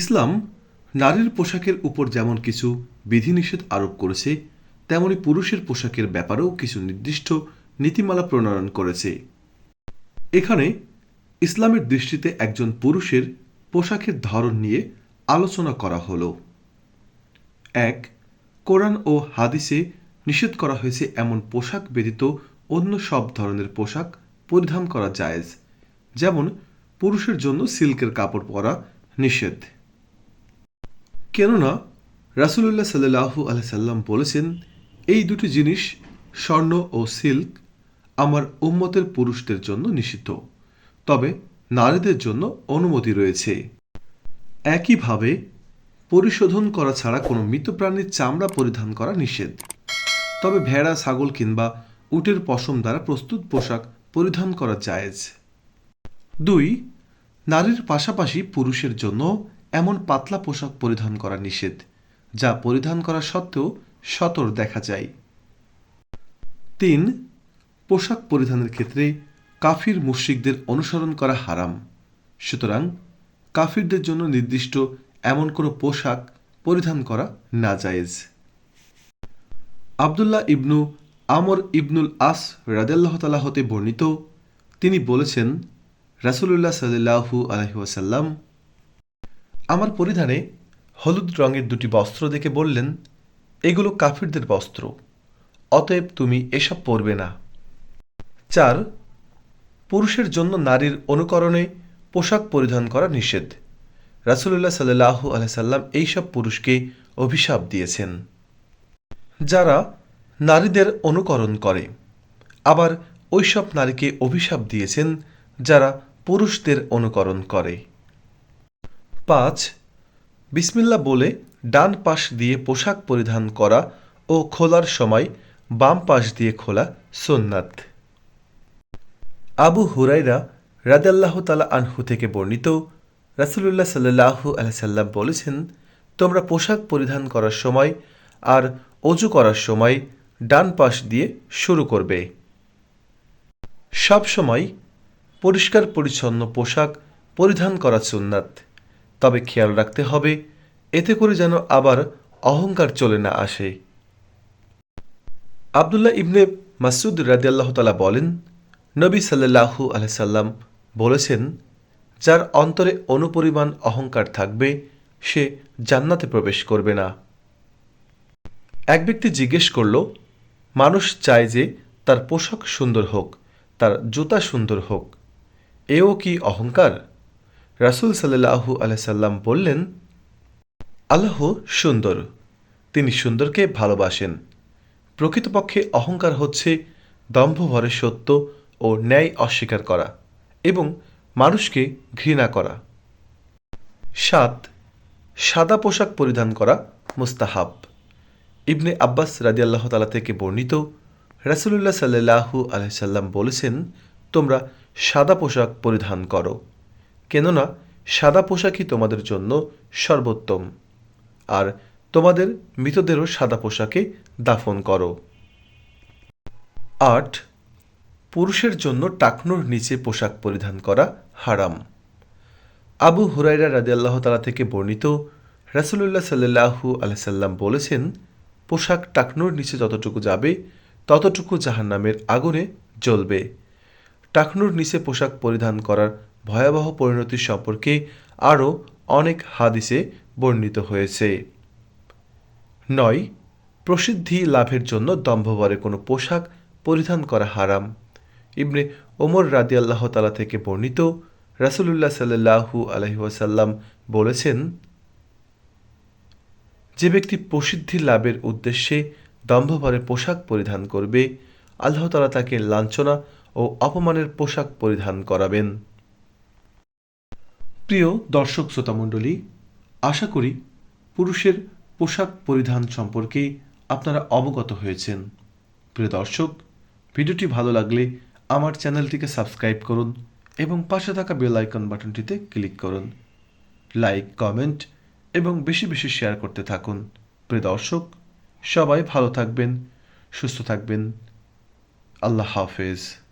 ইসলাম নারীর পোশাকের উপর যেমন কিছু বিধিনিষেধ আরোপ করেছে, তেমনি পুরুষের পোশাকের ব্যাপারেও কিছু নির্দিষ্ট নীতিমালা প্রণয়ন করেছে। এখানে ইসলামের দৃষ্টিতে একজন পুরুষের পোশাকের ধরন নিয়ে আলোচনা করা হলো। এক, কোরআন ও হাদিসে নিষেধ করা হয়েছে এমন পোশাক ব্যতীত অন্য সব ধরনের পোশাক পরিধান করা জায়েজ, যেমন পুরুষের জন্য সিল্কের কাপড় পরা নিষেধ। কেননা রাসুলুল্লাহ সাল্লাহু আলসাল্লাম বলেছেন, এই দুটি জিনিস স্বর্ণ ও সিল্ক আমার উম্মতের পুরুষদের জন্য নিষিদ্ধ, তবে নারীদের জন্য অনুমতি রয়েছে। একইভাবে পরিশোধন করা ছাড়া কোনো মৃত প্রাণীর চামড়া পরিধান করা নিষেধ। তবে ভেড়া, ছাগল কিংবা উটের পশম দ্বারা প্রস্তুত পোশাক পরিধান করা জায়েজ। দুই, নারীর পাশাপাশি পুরুষের জন্য এমন পাতলা পোশাক পরিধান করা নিষেধ, যা পরিধান করা সত্ত্বেও সতর দেখা যায়। তিন, পোশাক পরিধানের ক্ষেত্রে কাফির মুশ্রিকদের অনুসরণ করা হারাম। সুতরাং কাফিরদের জন্য নির্দিষ্ট এমন কোনো পোশাক পরিধান করা না জায়েজ আবদুল্লাহ ইবনু আমর ইবনুল আস রাদেল্লাহ তালা হতে বর্ণিত, তিনি বলেছেন, রাসুলুল্লাহ সাল্লাহু আলহিহাসাল্লাম আমার পরিধানে হলুদ রঙের দুটি বস্ত্র দেখে বললেন, এগুলো কাফিরদের বস্ত্র, অতএব তুমি এসব পরবে না। চার, পুরুষের জন্য নারীর অনুকরণে পোশাক পরিধান করা নিষেধ। রাসুলুল্লাহ সাল্লাহু আলসাল্লাম এইসব পুরুষকে অভিশাপ দিয়েছেন। যারা নারীদের অনুকরণ করে, আবার ওইসব নারীকে অভিশাপ দিয়েছেন যারা পুরুষদের অনুকরণ করে। পাঁচ, বিসমিল্লা বলে ডান পাশ দিয়ে পোশাক পরিধান করা ও খোলার সময় বাম পাশ দিয়ে খোলা সোননাথ আবু হুরাইরা রাদাল্লাহ তালা আনহু থেকে বর্ণিত, রাসুলুল্লাহ সাল্লাহু আলসাল্লাম বলেছেন, তোমরা পোশাক পরিধান করার সময় আর অজু করার সময় ডান পাশ দিয়ে শুরু করবে। সব সময় পরিষ্কার পরিচ্ছন্ন পোশাক পরিধান করা সুন্নাত। তবে খেয়াল রাখতে হবে, এতে করে যেন আবার অহংকার চলে না আসে। আবদুল্লাহ ইবনে মাসুদ রাদিয়াল্লাহ বলেন, নবী সাল্লাহু আলসাল্লাম বলেছেন, যার অন্তরে অনুপরিমাণ অহংকার থাকবে, সে জান্নাতে প্রবেশ করবে না। এক ব্যক্তি জিজ্ঞেস করল, মানুষ চায় যে তার পোশাক সুন্দর হোক, তার জুতা সুন্দর হোক, এও কি অহংকার? রাসুল সাল্লাহু আলসাল্লাম বললেন, আল্লাহ সুন্দর, তিনি সুন্দরকে ভালোবাসেন। প্রকৃতপক্ষে অহংকার হচ্ছে দম্ভভরে সত্য ও ন্যায় অস্বীকার করা এবং মানুষকে ঘৃণা করা। সাত, সাদা পোশাক পরিধান করা মুস্তাহাব। ইবনে আব্বাস রাদিয়াল্লাহ তালা থেকে বর্ণিত রাসুলুল্লাহ সাল্লাহু আলসাল্লাম বলেছেন, তোমরা সাদা পোশাক পরিধান করো। কেননা সাদা পোশাকই তোমাদের জন্য সর্বোত্তম। আর তোমাদের মৃতদেরও সাদা পোশাকে দাফন করো। আট, পুরুষের জন্য টাকনোর নিচে পোশাক পরিধান করা হারাম। আবু হুরাইরা রাজি রাদিয়াল্লাহ তালা থেকে বর্ণিত রাসুলুল্লাহ সাল্লাহু আলসাল্লাম বলেছেন, পোশাক টাকনোর নিচে যতটুকু যাবে, ততটুকু জাহান্নামের আগুনে জ্বলবে। টাকনুর নিচে পোশাক পরিধান করার ভয়াবহ পরিণতি সম্পর্কে আরও অনেক হাদিসে বর্ণিত হয়েছে। নয়, প্রসিদ্ধি লাভের জন্য দম্ভবরে কোনো পোশাক পরিধান করা হারাম। ইবনে ওমর রাদি আল্লাহ তালা থেকে বর্ণিত রাসুলুল্লাহ সাল্লাহু আলহিহাসাল্লাম বলেছেন, যে ব্যক্তি প্রসিদ্ধি লাভের উদ্দেশ্যে দম্ভভরে পোশাক পরিধান করবে, আল্লাহ তালা তাকে লাঞ্ছনা ও অপমানের পোশাক পরিধান করাবেন। প্রিয় দর্শক শ্রোতামণ্ডলী আশা করি পুরুষের পোশাক পরিধান সম্পর্কে আপনারা অবগত হয়েছেন। প্রিয় দর্শক, ভিডিওটি ভালো লাগলে আমার চ্যানেলটিকে সাবস্ক্রাইব করুন এবং পাশে থাকা বেল আইকন বাটনটিতে ক্লিক করুন। লাইক, কমেন্ট এবং বেশি বেশি শেয়ার করতে থাকুন। প্রিয় দর্শক, সবাই ভালো থাকবেন, সুস্থ থাকবেন। আল্লাহ হাফেজ।